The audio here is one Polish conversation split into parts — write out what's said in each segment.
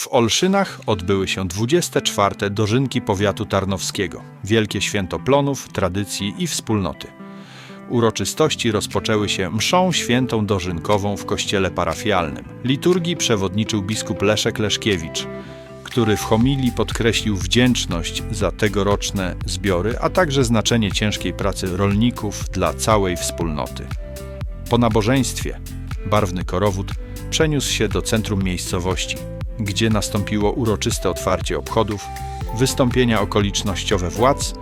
W Olszynach odbyły się 24. dożynki powiatu tarnowskiego. Wielkie święto plonów, tradycji i wspólnoty. Uroczystości rozpoczęły się mszą świętą dożynkową w kościele parafialnym. Liturgii przewodniczył biskup Leszek Leszkiewicz, który w homilii podkreślił wdzięczność za tegoroczne zbiory, a także znaczenie ciężkiej pracy rolników dla całej wspólnoty. Po nabożeństwie barwny korowód przeniósł się do centrum miejscowości, gdzie nastąpiło uroczyste otwarcie obchodów, wystąpienia okolicznościowe władz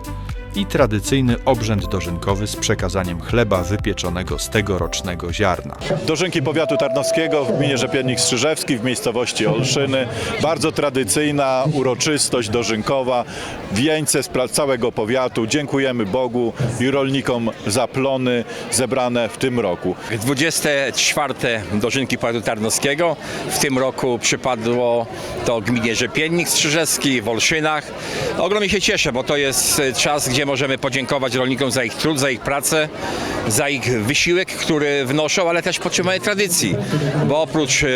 i tradycyjny obrzęd dożynkowy z przekazaniem chleba wypieczonego z tegorocznego ziarna. Dożynki powiatu tarnowskiego w gminie Rzepiennik Strzyżewski w miejscowości Olszyny. Bardzo tradycyjna uroczystość dożynkowa. Wieńce z całego powiatu. Dziękujemy Bogu i rolnikom za plony zebrane w tym roku. 24 dożynki powiatu tarnowskiego. W tym roku przypadło to gminie Rzepiennik Strzyżewski w Olszynach. Ogromnie się cieszę, bo to jest czas, gdzie możemy podziękować rolnikom za ich trud, za ich pracę, za ich wysiłek, który wnoszą, ale też podtrzymają tradycji, bo oprócz e,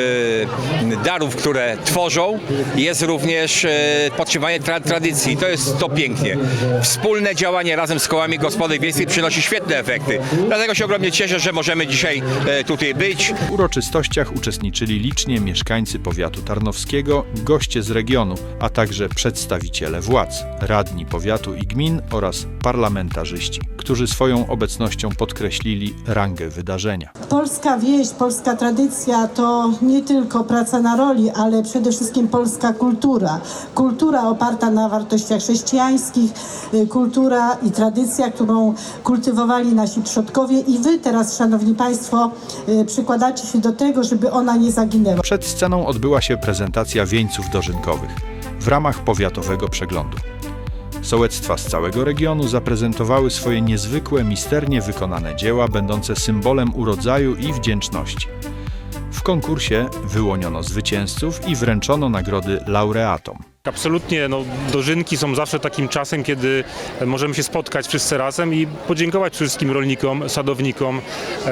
darów, które tworzą, jest również e, podtrzymanie tra tradycji. To jest to pięknie. Wspólne działanie razem z kołami gospodyń wiejskich przynosi świetne efekty. Dlatego się ogromnie cieszę, że możemy dzisiaj e, tutaj być. W uroczystościach uczestniczyli licznie mieszkańcy powiatu tarnowskiego, goście z regionu, a także przedstawiciele władz, radni powiatu i gmin oraz parlamentarzyści, którzy swoją obecnością podkreślili rangę wydarzenia. Polska wieś, polska tradycja to nie tylko praca na roli, ale przede wszystkim polska kultura. Kultura oparta na wartościach chrześcijańskich, y, kultura i tradycja, którą kultywowali nasi przodkowie i wy teraz, szanowni państwo, y, przykładacie się do tego, żeby ona nie zaginęła. Przed sceną odbyła się prezentacja wieńców dożynkowych w ramach powiatowego przeglądu. Sołectwa z całego regionu zaprezentowały swoje niezwykłe, misternie wykonane dzieła, będące symbolem urodzaju i wdzięczności. W konkursie wyłoniono zwycięzców i wręczono nagrody laureatom. Absolutnie, no, dożynki są zawsze takim czasem, kiedy możemy się spotkać wszyscy razem i podziękować wszystkim rolnikom, sadownikom, e,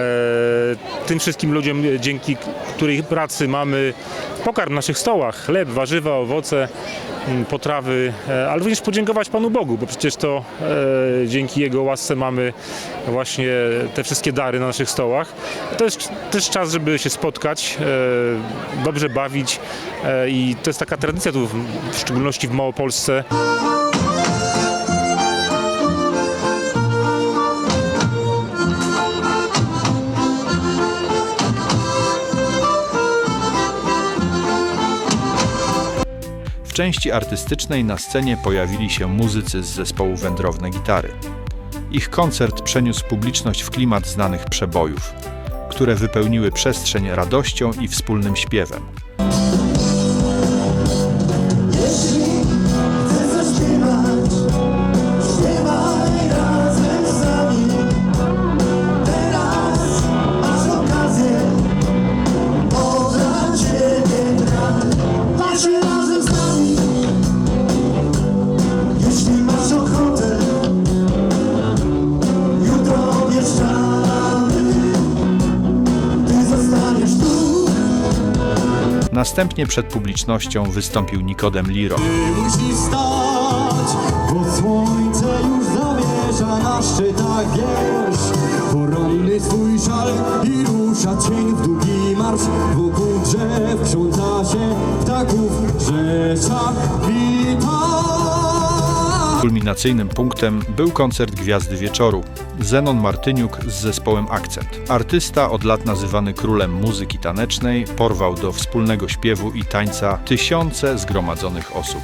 tym wszystkim ludziom, dzięki których pracy mamy pokarm w naszych stołach, chleb, warzywa, owoce, m, potrawy, e, ale również podziękować Panu Bogu, bo przecież to e, dzięki Jego łasce mamy właśnie te wszystkie dary na naszych stołach. To jest też czas, żeby się spotkać, e, dobrze bawić e, i to jest taka tradycja tu, w szczególności w Małopolsce. Części artystycznej na scenie pojawili się muzycy z zespołu Wędrowne Gitary. Ich koncert przeniósł publiczność w klimat znanych przebojów, które wypełniły przestrzeń radością i wspólnym śpiewem. Następnie przed publicznością wystąpił Nikodem Liro. Bo słońce już na szczytach Poranny swój i w długi marsz. Wokół drzew krząta się ptaków Rzesza wita Kulminacyjnym punktem był koncert Gwiazdy Wieczoru. Zenon Martyniuk z zespołem Akcent. Artysta, od lat nazywany królem muzyki tanecznej, porwał do wspólnego śpiewu i tańca tysiące zgromadzonych osób.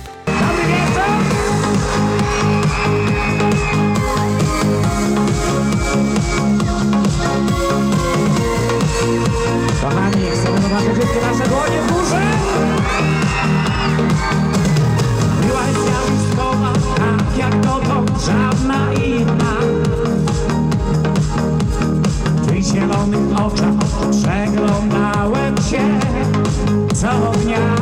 Kochani, zielonych oczach przeglądałem się co ognia.